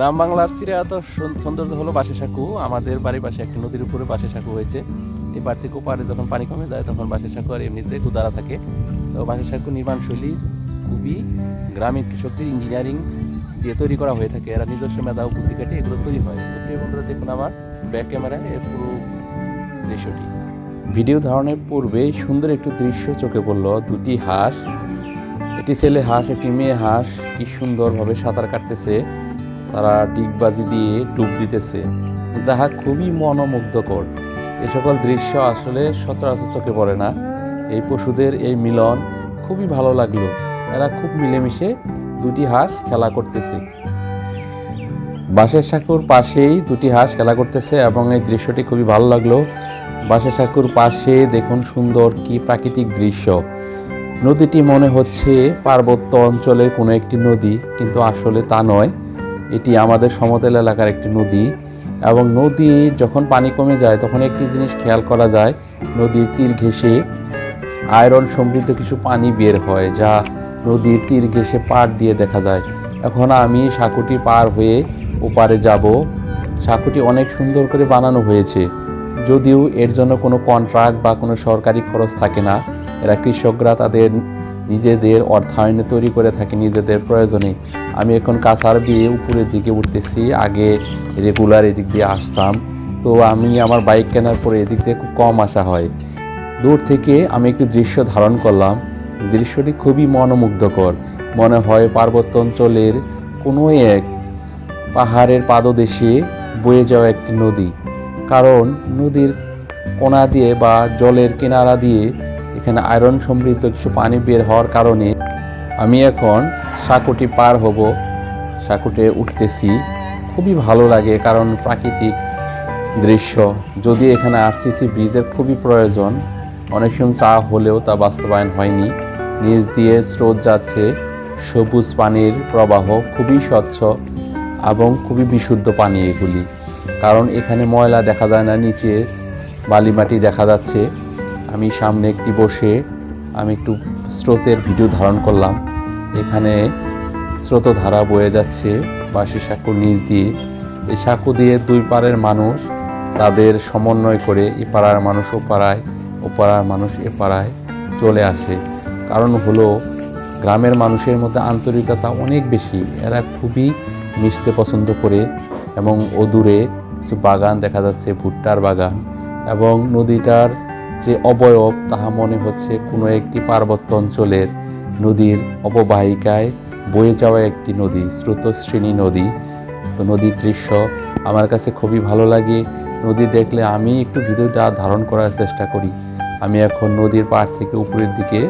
গ্রাম বাংলার চিরে এত সুন- সৌন্দর্য হলো বাসে সাঁকু। আমাদের বাড়ির পাশে একটি নদীর উপরে বাসে সাঁকু হয়েছে। এই এবার থেকে ওপারে যখন পানি কমে যায়, তখন বাসে সাঁকু আর এমনিতে কুদারা থাকে। তো বাসে সাঁকু নির্মাণ শৈলী খুবই গ্রামীণ কৃষকদের ইঞ্জিনিয়ারিং দিয়ে তৈরি করা হয়ে থাকে। এরা নিজস্ব মেধা বুদ্ধি কাটে এগুলো তৈরি হয়। বন্ধুরা, দেখুন আমার ব্যাক ক্যামেরায় এর পুরো দৃশ্যটি। ভিডিও ধারণের পূর্বে সুন্দর একটি দৃশ্য চোখে পড়ল। দুটি হাঁস, একটি ছেলে হাঁস, একটি মেয়ে হাঁস। কি সুন্দরভাবে সাঁতার কাটতেছে। তারা ডিগবাজি দিয়ে ডুব দিতেছে, যাহা খুবই মনোমুগ্ধকর। এ সকল দৃশ্য আসলে সচরাচর চোখে পড়ে না। এই পশুদের এই মিলন খুবই ভালো লাগল। এরা খুব মিলেমিশে দুটি হাঁস খেলা করতেছে। বাঁশের সাঁকুর পাশেই দুটি হাঁস খেলা করতেছে এবং এই দৃশ্যটি খুবই ভালো লাগল। বাঁশের সাঁকুর পাশে দেখুন সুন্দর কি প্রাকৃতিক দৃশ্য। নদীটি মনে হচ্ছে পার্বত্য অঞ্চলের কোনো একটি নদী, কিন্তু আসলে তা নয়। এটি আমাদের সমতল এলাকার একটি নদী এবং নদী যখন পানি কমে যায়, তখন একটি জিনিস খেয়াল করা যায়, নদীর তীর ঘেঁষে আয়রন সমৃদ্ধ কিছু পানি বের হয়, যা নদীর তীর ঘেঁষে পাড় দিয়ে দেখা যায়। এখন আমি সাঁকুটি পার হয়ে ওপারে যাব। সাঁকুটি অনেক সুন্দর করে বানানো হয়েছে। যদিও এর জন্য কোনো কন্ট্রাক্ট বা কোনো সরকারি খরচ থাকে না। এরা কৃষকরা তাদের নিজেদের অর্থায়নে তৈরি করে থাকে, নিজেদের প্রয়োজনে। আমি এখন কাছার বিয়ে উপরের দিকে উঠতেছি, আগে রেগুলার এদিক দিয়ে আসতাম। তো আমি আমার বাইক কেনার পরে এদিক দিয়ে খুব কম আসা হয়। দূর থেকে আমি একটি দৃশ্য ধারণ করলাম। দৃশ্যটি খুবই মনোমুগ্ধকর। মনে হয় পার্বত্য অঞ্চলের কোনো এক পাহাড়ের পাদদেশে বয়ে যাওয়া একটি নদী। কারণ নদীর কোনা দিয়ে বা জলের কিনারা দিয়ে এখানে আয়রন সমৃদ্ধ কিছু পানি বের হওয়ার কারণে আমি এখন সাঁকুটি পার হব, সাঁকুটে উঠতেছি। খুবই ভালো লাগে কারণ প্রাকৃতিক দৃশ্য। যদি এখানে আরসিসি ব্রিজের খুবই প্রয়োজন, অনেক সময় চা হলেও তা বাস্তবায়ন হয়নি। নিচ দিয়ে স্রোত যাচ্ছে, সবুজ পানির প্রবাহ খুবই স্বচ্ছ এবং খুবই বিশুদ্ধ পানি এগুলি। কারণ এখানে ময়লা দেখা যায় না, নিচে বালি মাটি দেখা যাচ্ছে। আমি সামনে একটি বসে আমি একটু স্রোতের ভিডিও ধারণ করলাম। এখানে স্রোতধারা বয়ে যাচ্ছে বাঁশি সাঁকু নিচ দিয়ে। এই সাঁকু দিয়ে দুই পাড়ের মানুষ তাদের সমন্বয় করে এ পাড়ার মানুষ ও পাড়ায়, ও পাড়ার মানুষ এ পাড়ায় চলে আসে। কারণ হলো, গ্রামের মানুষের মধ্যে আন্তরিকতা অনেক বেশি। এরা খুবই মিশতে পছন্দ করে এবং অদূরে কিছু বাগান দেখা যাচ্ছে, ভুট্টার বাগান এবং নদীটার যে অবয়ব, তাহা মনে হচ্ছে কোনো একটি পার্বত্য অঞ্চলের নদীর অববাহিকায় বয়ে যাওয়া একটি নদী, স্রোতশ্রেণী নদী। তো নদীর দৃশ্য আমার কাছে খুবই ভালো লাগে। নদী দেখলে আমি একটু ভিতরটা ধারণ করার চেষ্টা করি। আমি এখন নদীর পাড় থেকে উপরের দিকে